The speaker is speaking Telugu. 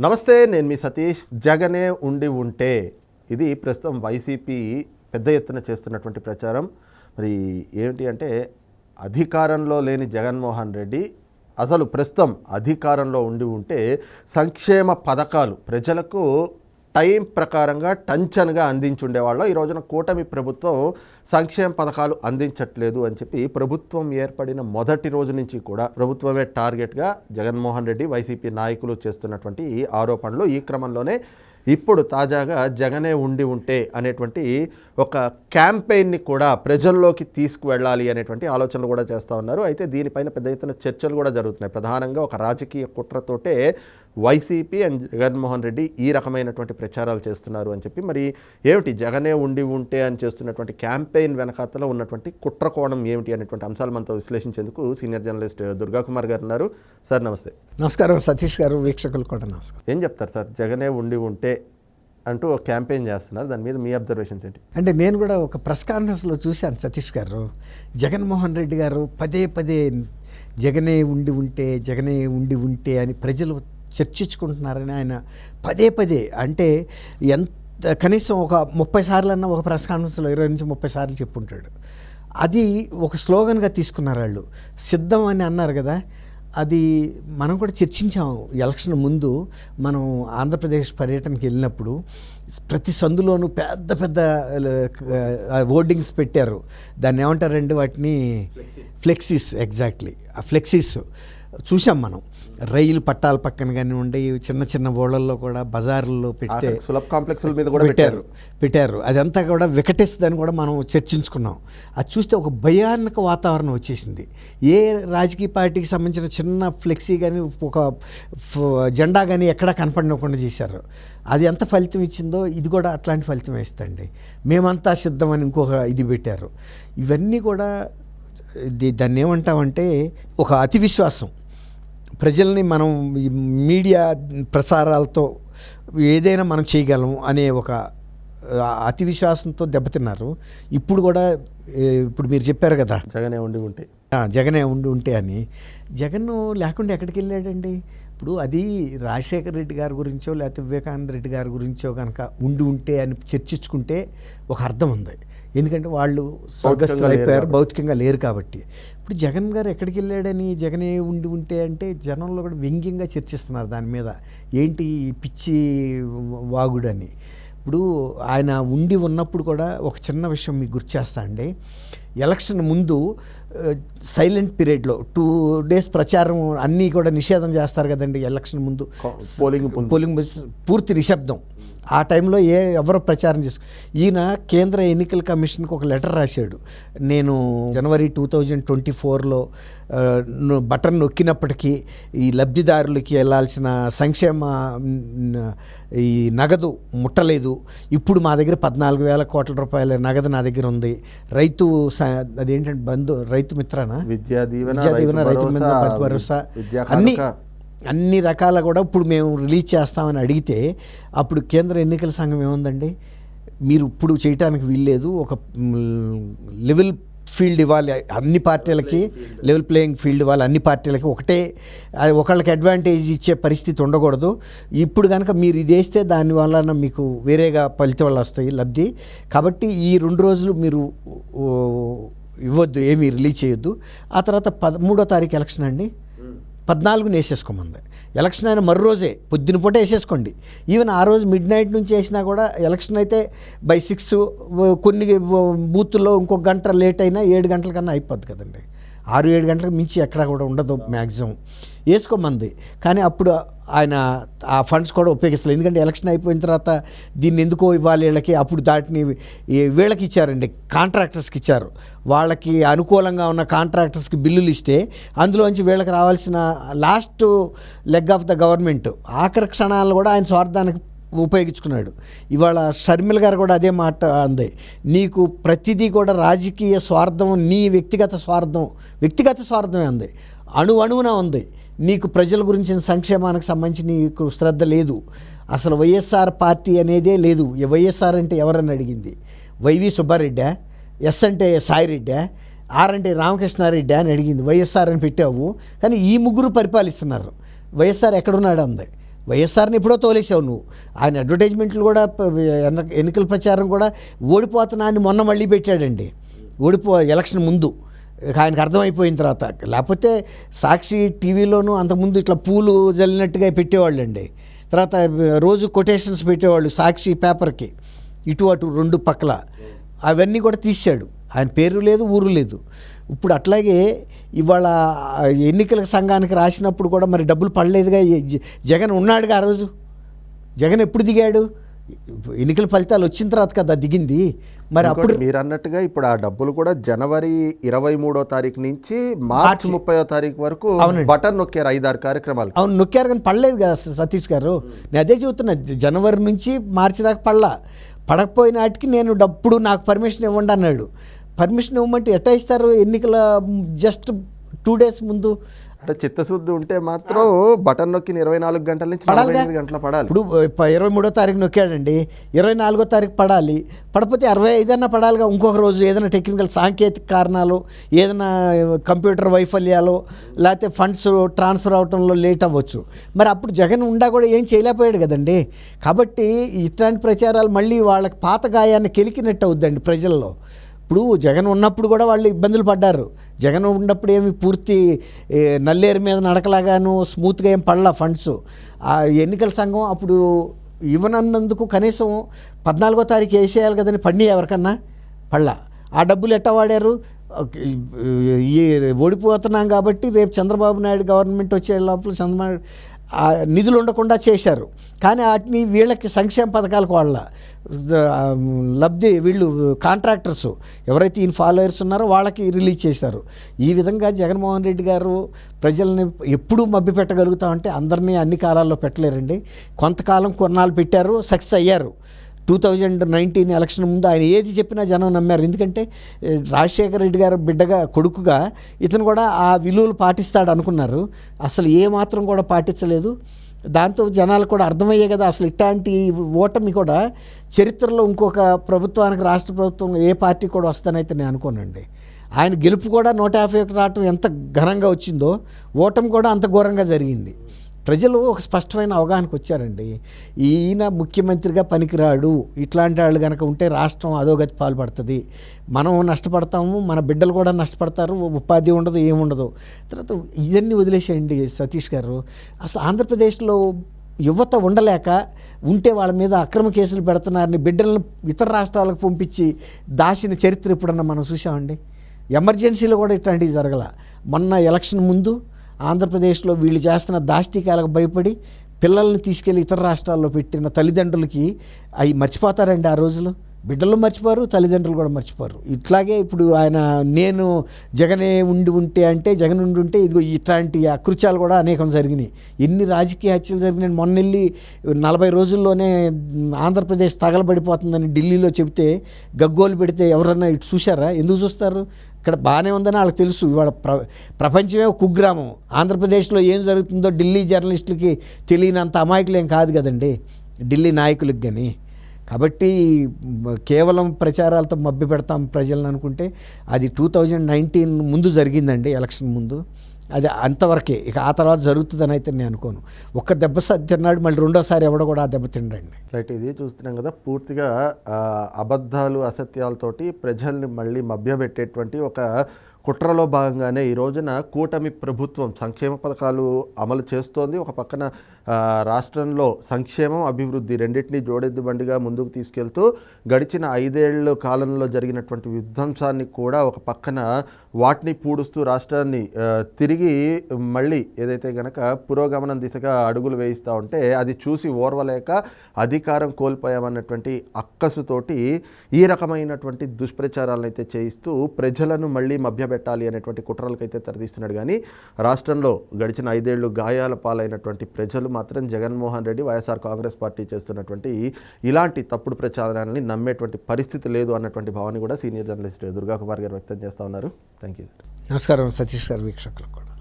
నమస్తే నేను మీ సతీష్. జగనే ఉండి ఉంటే. ఇది ప్రస్తుతం వైసీపీ పెద్ద ఎత్తున చేస్తున్నటువంటి ప్రచారం. మరి ఏంటి అంటే అధికారంలో లేని జగన్మోహన్ రెడ్డి అసలు ప్రస్తుతం అధికారంలో ఉండి ఉంటే సంక్షేమ పథకాలు ప్రజలకు టైం ప్రకారంగా టంచన్గా అందించుండేవాళ్ళు. ఈ రోజున కూటమి ప్రభుత్వం సంక్షేమ పథకాలు అందించట్లేదు అని చెప్పి ప్రభుత్వం ఏర్పడిన మొదటి రోజు నుంచి కూడా ప్రభుత్వమే టార్గెట్గా జగన్మోహన్ రెడ్డి వైసీపీ నాయకులు చేస్తున్నటువంటి ఈ ఆరోపణలు ఈ క్రమంలోనే ఇప్పుడు తాజాగా జగనే ఉండి ఉంటే అనేటువంటి ఒక క్యాంపెయిన్ని కూడా ప్రజల్లోకి తీసుకువెళ్ళాలి అనేటువంటి ఆలోచనలు కూడా చేస్తూ ఉన్నారు. అయితే దీనిపైన పెద్ద ఎత్తున చర్చలు కూడా జరుగుతున్నాయి. ప్రధానంగా ఒక రాజకీయ కుట్రతోటే వైసీపీ అండ్ జగన్మోహన్ రెడ్డి ఈ రకమైనటువంటి ప్రచారాలు చేస్తున్నారు అని చెప్పి మరి ఏమిటి జగనే ఉండి ఉంటే అని చేస్తున్నటువంటి క్యాంపెయిన్ వెనకాతలో ఉన్నటువంటి కుట్ర కోణం ఏమిటి అనేటువంటి అంశాలు మనతో విశ్లేషించేందుకు సీనియర్ జర్నలిస్ట్ దుర్గా కుమార్ గారు ఉన్నారు. సార్ నమస్తే. నమస్కారం. సతీష్ గారు వీక్షకులు కూడా నమస్కారం. ఏం చెప్తారు సార్? జగనే ఉండి ఉంటే అంటూ ఒక క్యాంపెయిన్ చేస్తున్నారు. దాని మీద మీ అబ్జర్వేషన్స్ ఏంటి? అంటే నేను కూడా ఒక ప్రెస్ కాన్ఫరెన్స్లో చూశాను సతీష్ గారు. జగన్మోహన్ రెడ్డి గారు పదే పదే జగనే ఉండి ఉంటే జగనే ఉండి ఉంటే అని ప్రజలు చర్చించుకుంటున్నారని ఆయన పదే పదే అంటే ఎంత కనీసం ఒక ముప్పై సార్లు అన్న ఒక ప్రెస్ కాన్ఫరెన్స్లో ఇరవై నుంచి ముప్పై సార్లు చెప్పుంటాడు. అది ఒక స్లోగన్గా తీసుకున్నారు వాళ్ళు. సిద్ధం అని అన్నారు కదా అది మనం కూడా చర్చించాము ఎలక్షన్ ముందు. మనం ఆంధ్రప్రదేశ్ పర్యటనకి వెళ్ళినప్పుడు ప్రతి సందులోనూ పెద్ద పెద్ద హోర్డింగ్స్ పెట్టారు. దాన్ని ఏమంటారండి వాటిని? Flexies exactly. ఆ ఫ్లెక్సీస్ చూసాం మనం. రైలు పట్టాల పక్కన కానివ్వండి చిన్న చిన్న ఓళ్ళల్లో కూడా బజార్లలో పెడితే ఆఖరికి సులభ్ కాంప్లెక్స్ల మీద కూడా పెట్టారు. పెట్టారు. అదంతా కూడా వికటిస్తుందని కూడా మనం చర్చించుకున్నాం. అది చూస్తే ఒక భయానక వాతావరణం వచ్చేసింది. ఏ రాజకీయ పార్టీకి సంబంధించిన చిన్న ఫ్లెక్సీ కానీ ఒక జెండా కానీ ఎక్కడా కనపడకుండా చేశారు. అది ఎంత ఫలితం ఇచ్చిందో ఇది కూడా అట్లాంటి ఫలితం ఇస్తుంది మేమంతా సిద్ధమని ఇంకొక ఇది పెట్టారు. ఇవన్నీ కూడా దాన్ని ఏమంటామంటే ఒక అతి విశ్వాసం ప్రజల్ని మనం ఈ మీడియా ప్రసారాలతో ఏదైనా మనం చేయగలం అనే ఒక అతి విశ్వాసంతో దెబ్బతిన్నారు. ఇప్పుడు కూడా ఇప్పుడు మీరు చెప్పారు కదా. జగనే ఉండి ఉంటే. జగనే ఉండి ఉంటే అని. జగన్ లేకుండా ఎక్కడికి వెళ్ళాడండి? ఇప్పుడు అది రాజశేఖర రెడ్డి గారి గురించో లేకపోతే వివేకానంద రెడ్డి గారి గురించో కనుక ఉండి ఉంటే అని చర్చించుకుంటే ఒక అర్థం ఉంది. ఎందుకంటే వాళ్ళు స్వర్గస్థులు అయిపోయారు. భౌతికంగా లేరు కాబట్టి. ఇప్పుడు జగన్ గారు ఎక్కడికి వెళ్ళాడని జగనే ఉండి ఉంటే అంటే జనంలో కూడా వ్యంగ్యంగా చర్చిస్తున్నారు దాని మీద. ఏంటి పిచ్చి వాగుడని? ఇప్పుడు ఆయన ఉండి ఉన్నప్పుడు కూడా ఒక చిన్న విషయం మీకు గుర్తు చేస్తా అండి. ఎలక్షన్ ముందు సైలెంట్ పీరియడ్లో టూ డేస్ ప్రచారం అన్నీ కూడా నిషేధం చేస్తారు కదండి ఎలక్షన్ ముందు. పోలింగ్. పోలింగ్ పూర్తి నిశ్శబ్దం. ఆ టైంలో ఏ ఎవరో ప్రచారం చేసుకో ఈయన కేంద్ర ఎన్నికల కమిషన్కి ఒక లెటర్ రాశాడు. నేను జనవరి టూ థౌజండ్ ట్వంటీ ఫోర్లో బటన్ నొక్కినప్పటికీ ఈ లబ్ధిదారులకి వెళ్ళాల్సిన సంక్షేమ ఈ నగదు ముట్టలేదు. ఇప్పుడు మా దగ్గర పద్నాలుగు వేల కోట్ల రూపాయల నగదు నా దగ్గర ఉంది. రైతు అదేంటంటే బంధు రైతు మిత్రనా? విద్యా దీవెన రైతు భరోసా, అన్ని. అన్ని రకాల కూడా ఇప్పుడు మేము రిలీజ్ చేస్తామని అడిగితే అప్పుడు కేంద్ర ఎన్నికల సంఘం ఏముందండి? మీరు ఇప్పుడు చేయటానికి వీల్లేదు. ఒక లెవెల్ ఫీల్డ్ ఇవ్వాలి. అన్ని పార్టీలకి లెవెల్ ప్లేయింగ్ ఫీల్డ్ ఇవ్వాలి. అన్ని పార్టీలకి ఒకటే ఒకళ్ళకి అడ్వాంటేజ్ ఇచ్చే పరిస్థితి ఉండకూడదు. ఇప్పుడు కనుక మీరు ఇది వేస్తే దాని వలన మీకు వేరేగా ఫలితాలు వస్తాయి లబ్ధి. కాబట్టి ఈ రెండు రోజులు మీరు ఇవ్వద్దు. ఏమీ రిలీజ్ చేయొద్దు. ఆ తర్వాత పదమూడో తారీఖు ఎలక్షన్ అండి. పద్నాలుగున వేసేసుకోమంది ఎలక్షన్ అయిన మరో రోజే పొద్దున పూట వేసేసుకోండి. ఈవెన్ ఆ రోజు మిడ్ నైట్ నుంచి వేసినా కూడా ఎలక్షన్ అయితే బై సిక్స్ కొన్ని బూత్లో ఇంకొక గంట లేట్ అయినా ఏడు గంటల కన్నా అయిపోద్ది కదండి. ఆరు ఏడు గంటలకు మించి ఎక్కడా కూడా ఉండదు మ్యాక్సిమం వేసుకోమంది. కానీ అప్పుడు ఆయన ఆ ఫండ్స్ కూడా ఉపయోగిస్తారు ఎందుకంటే ఎలక్షన్ అయిపోయిన తర్వాత దీన్ని ఎందుకో ఇవ్వాలి వీళ్ళకి అప్పుడు దాటిని వీళ్ళకి ఇచ్చారండి కాంట్రాక్టర్స్కి ఇచ్చారు. వాళ్ళకి అనుకూలంగా ఉన్న కాంట్రాక్టర్స్కి బిల్లులు ఇస్తే అందులోంచి వీళ్ళకి రావాల్సిన last leg of the government ఆఖరి క్షణాలను కూడా ఆయన స్వార్థానికి ఉపయోగించుకున్నాడు. ఇవాళ షర్మిల గారు కూడా అదే మాట అంది. నీకు ప్రతిదీ కూడా రాజకీయ స్వార్థం నీ వ్యక్తిగత స్వార్థం వ్యక్తిగత స్వార్థమే ఉంది అణు అణువున ఉంది. నీకు ప్రజల గురించిన సంక్షేమానికి సంబంధించి నీకు శ్రద్ధ లేదు. అసలు వైఎస్ఆర్ పార్టీ అనేదే లేదు. వైఎస్ఆర్ అంటే ఎవరని అడిగింది? వైవి సుబ్బారెడ్డా? ఎస్ అంటే సాయిరెడ్డా? ఆర్ అంటే రామకృష్ణారెడ్డి అని అడిగింది. వైఎస్ఆర్ అని పెట్టావు. కానీ ఈ ముగ్గురు పరిపాలిస్తున్నారు. వైఎస్ఆర్ ఎక్కడున్నాడు అంది. వైఎస్ఆర్ని ఎప్పుడో తోలేసావు నువ్వు. ఆయన అడ్వర్టైజ్మెంట్లు కూడా ఎన్నికల ప్రచారం కూడా ఓడిపోతున్నా అని మొన్న మళ్ళీ పెట్టాడండి. ఓడిపో ఎలక్షన్ ముందు. ఆయనకు అర్థమైపోయిన తర్వాత లేకపోతే సాక్షి టీవీలోనూ అంతకుముందు ఇట్లా పూలు జల్లినట్టుగా పెట్టేవాళ్ళండి. తర్వాత రోజు కొటేషన్స్ పెట్టేవాళ్ళు సాక్షి పేపర్కి ఇటు అటు రెండు పక్కల. అవన్నీ కూడా తీశాడు. ఆయన పేరు లేదు ఊరు లేదు. ఇప్పుడు అట్లాగే ఇవాళ ఎన్నికల సంఘానికి రాసినప్పుడు కూడా మరి డబ్బులు పడలేదుగా జగన్ ఉన్నాడుగా ఆ రోజు? జగన్ ఎప్పుడు దిగాడు? ఎన్నికల ఫలితాలు వచ్చిన తర్వాత కదా దిగింది. మరి అప్పుడు మీరు అన్నట్టుగా ఇప్పుడు ఆ డబ్బులు కూడా జనవరి ఇరవై మూడో తారీఖు నుంచి మార్చి ముప్పయో తారీఖు వరకు బటన్ నొక్కారు ఐదారు కార్యక్రమాలు. అవును నొక్కారు కానీ పడలేదు కదా సతీష్ గారు. నేను అదే చెబుతున్నా జనవరి నుంచి మార్చి దాకా పడలా. పడకపోయిన వాటికి నేను డప్పుడు నాకు పర్మిషన్ ఇవ్వండి అన్నాడు. పర్మిషన్ ఇవ్వమంటే ఎట్టా ఇస్తారు? ఎన్నికల జస్ట్ టూ డేస్ ముందు అంటే చిత్తశుద్ధి ఉంటే మాత్రం బటన్ నొక్కిన ఇరవై నాలుగు గంటల నుంచి నలభై. ఎనిమిది గంటల పడాలి. ఇప్పుడు ఇరవై మూడో తారీఖు నొక్కాడండి. ఇరవై నాలుగో తారీఖు పడాలి. పడకపోతే అరవై ఐదన్నా పడాలిగా ఇంకొక రోజు ఏదైనా టెక్నికల్ సాంకేతిక కారణాలు ఏదైనా కంప్యూటర్ వైఫల్యాలు లేకపోతే ఫండ్స్ ట్రాన్స్ఫర్ అవటంలో లేట్ అవ్వచ్చు. మరి అప్పుడు జగన్ ఉండా కూడా ఏం చేయలేకపోయాడు కదండి. కాబట్టి ఇట్లాంటి ప్రచారాలు మళ్ళీ వాళ్ళకి పాత గాయాన్ని కెలికినట్టు అవుద్దండి ప్రజల్లో. ఇప్పుడు జగన్ ఉన్నప్పుడు కూడా వాళ్ళు ఇబ్బందులు పడ్డారు. జగన్ ఉన్నప్పుడు ఏమి పూర్తి నల్లేరు మీద నడకలాగాను స్మూత్గా ఏం పడలా ఫండ్స్. ఆ ఎన్నికల సంఘం అప్పుడు ఇవ్వనన్నందుకు కనీసం పద్నాలుగో తారీఖు వేసేయాలి కదని పండి ఎవరికన్నా? పళ్ళ ఆ డబ్బులు ఎట్టా వాడారు? ఈ ఓడిపోతున్నాం కాబట్టి రేపు చంద్రబాబు నాయుడు గవర్నమెంట్ వచ్చే లోపల చంద్రబాబు నిధులు ఉండకుండా చేశారు. కానీ వాటిని వీళ్ళకి సంక్షేమ పథకాలకు వాళ్ళ లబ్ధి వీళ్ళు కాంట్రాక్టర్స్ ఎవరైతే ఈయన ఫాలోయర్స్ ఉన్నారో వాళ్ళకి రిలీజ్ చేశారు. ఈ విధంగా జగన్మోహన్ రెడ్డి గారు ప్రజల్ని ఎప్పుడూ మభ్య పెట్టగలుగుతామంటే అందరినీ అన్ని కాలాల్లో పెట్టలేరండి. కొంతకాలం కొన్నాళ్ళు పెట్టారు సక్సెస్ అయ్యారు. టూ థౌజండ్ నైన్టీన్ ఎలక్షన్ ముందు ఆయన ఏది చెప్పినా జనం నమ్మారు. ఎందుకంటే రాజశేఖర రెడ్డి గారు బిడ్డగా కొడుకుగా ఇతను కూడా ఆ విలువలు పాటిస్తాడు అనుకున్నారు. అసలు ఏ మాత్రం కూడా పాటించలేదు. దాంతో జనాలు కూడా అర్థమయ్యే కదా అసలు ఇట్లాంటి ఓటమి కూడా చరిత్రలో ఇంకొక ప్రభుత్వానికి రాష్ట్ర ప్రభుత్వం ఏ పార్టీ కూడా వస్తానైతే నేను అనుకోనండి. ఆయన గెలుపు కూడా నూట యాభై ఒకటి రావటం ఎంత ఘనంగా వచ్చిందో ఓటమి కూడా అంత ఘోరంగా జరిగింది. ప్రజలు ఒక స్పష్టమైన అవగాహనకు వచ్చారండి. ఈయన ముఖ్యమంత్రిగా పనికిరాడు. ఇట్లాంటి వాళ్ళు కనుక ఉంటే రాష్ట్రం అధోగతి పాల్పడుతుంది. మనం నష్టపడతాము మన బిడ్డలు కూడా నష్టపడతారు ఉపాధి ఉండదు ఏముండదు తర్వాత ఇవన్నీ వదిలేసేయండి సతీష్ గారు. అసలు ఆంధ్రప్రదేశ్లో యువత ఉండలేక ఉంటే వాళ్ళ మీద అక్రమ కేసులు పెడుతున్నారని బిడ్డలను ఇతర రాష్ట్రాలకు పంపించి దాచిన చరిత్ర ఎప్పుడన్నా మనం చూసామండి ఎమర్జెన్సీలో కూడా ఇట్లాంటివి జరగల. మొన్న ఎలక్షన్ ముందు ఆంధ్రప్రదేశ్లో వీళ్ళు చేస్తున్న దాష్టికాలకు భయపడి పిల్లల్ని తీసుకెళ్ళి ఇతర రాష్ట్రాల్లో పెట్టిన తల్లిదండ్రులకి అవి మర్చిపోతారండి ఆ రోజులు? బిడ్డలు మర్చిపోరు తల్లిదండ్రులు కూడా మర్చిపోరు. ఇట్లాగే ఇప్పుడు ఆయన నేను జగనే ఉండి ఉంటే అంటే జగన్ ఉండి ఉంటే ఇదిగో ఇట్లాంటి అకృత్యాలు కూడా అనేకం జరిగినాయి. ఎన్ని రాజకీయ హత్యలు జరిగినాయి. మొన్నెళ్ళి నలభై రోజుల్లోనే ఆంధ్రప్రదేశ్ తగలబడిపోతుందని ఢిల్లీలో చెబితే గగ్గోలు పెడితే ఎవరన్నా ఇటు చూశారా? ఎందుకు చూస్తారు? ఇక్కడ బాగానే ఉందని వాళ్ళకి తెలుసు. ఇవాళ ప్ర ప్రపంచమే కుగ్రామం. ఆంధ్రప్రదేశ్లో ఏం జరుగుతుందో ఢిల్లీ జర్నలిస్టులకి తెలియనంత అమాయకులు ఏం కాదు కదండి. ఢిల్లీ నాయకులకు కానీ కాబట్టి కేవలం ప్రచారాలతో మభ్య పెడతాం ప్రజలను అనుకుంటే అది టూ థౌజండ్ నైన్టీన్ ముందు జరిగిందండి ఎలక్షన్ ముందు. అది అంతవరకే. ఇక ఆ తర్వాత జరుగుతుందని అయితే నేను అనుకోను. ఒక్క దెబ్బ తిన్నాడు మళ్ళీ రెండోసారి ఎవడో కూడా ఆ దెబ్బ తినడండి. రైట్ ఇది చూస్తున్నాం కదా పూర్తిగా అబద్ధాలు అసత్యాలతోటి ప్రజల్ని మళ్ళీ మభ్యపెట్టేటువంటి ఒక కుట్రలో భాగంగానే ఈ రోజున కూటమి ప్రభుత్వం సంక్షేమ పథకాలు అమలు చేస్తోంది. ఒక పక్కన రాష్ట్రంలో సంక్షేమం అభివృద్ధి రెండింటినీ జోడెద్దు బండిగా ముందుకు తీసుకెళ్తూ గడిచిన ఐదేళ్ళ కాలంలో జరిగినటువంటి విధ్వంసాన్ని కూడా ఒక పక్కన వాటిని పూడుస్తూ రాష్ట్రాన్ని తిరిగి మళ్ళీ ఏదైతే గనక పురోగమనం దిశగా అడుగులు వేయిస్తూ ఉంటే అది చూసి ఓర్వలేక అధికారం కోల్పోయామన్నటువంటి అక్కసుతోటి ఈ రకమైనటువంటి దుష్ప్రచారాలను అయితే చేయిస్తూ ప్రజలను మళ్ళీ మభ్యపెట్టాలి అనేటువంటి కుట్రలకైతే తెరదీస్తున్నాడు. కానీ రాష్ట్రంలో గడిచిన ఐదేళ్ళు గాయాల పాలైనటువంటి ప్రజలు మాత్రం Jaganmohan Reddy YSR Congress party చేస్తున్నటువంటి ఇలాంటి తప్పుడు ప్రచారాన్ని నమ్మేటువంటి పరిస్థితి లేదు అన్నటువంటి భావాన్ని కూడా సీనియర్ జర్నలిస్ట్ దుర్గా కుమార్ గారు వ్యక్తం చేస్తూ ఉన్నారు. థ్యాంక్ యూ నమస్కారం సతీష్ గారు వీక్షకులకు కూడా.